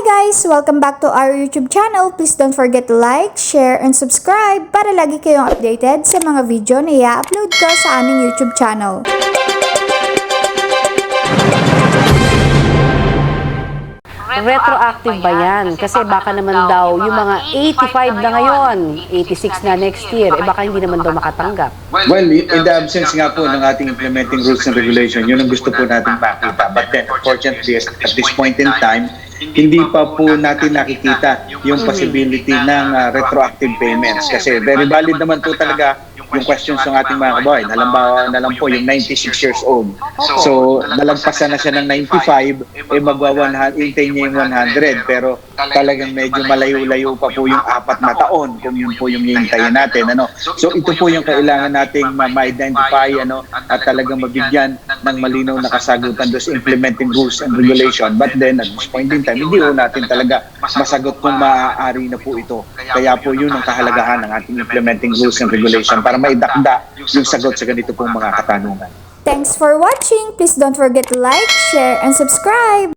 guys! Welcome back to our YouTube channel. Please don't forget to like, share, and subscribe para lagi kayong updated sa mga video na i-upload ko sa aming YouTube channel. Retroactive ba yan? Kasi baka naman daw yung mga 85 na ngayon, 86 na next year, eh baka hindi naman daw makatanggap. Well, in the absence nga po ng ating implementing rules and regulation, yun ang gusto po natin makita. But then, unfortunately, at this point in time, hindi pa po natin nakikita yung possibility ng uh, retroactive payments. Kasi very valid naman po talaga yung questions ng ating mga kababayan. Halimbawa na lang po yung 96 years old. So, nalagpasan na siya ng 95, eh magwa 100, hintay niya yung 100. Pero talagang medyo malayo-layo pa po yung apat na taon kung yun po yung hihintayin natin. Ano? So, ito po yung kailangan nating ma- ma-identify ano, at talagang mabigyan ng malinaw na kasagutan doon sa implementing rules and regulation. But then, at this point in time, hindi po natin talaga masagot kung maaari na po ito. Kaya po yun ang kahalagahan ng ating implementing rules and regulation para maidakda yung sagot sa ganito pong mga katanungan. Thanks for watching! Please don't forget to like, share, and subscribe!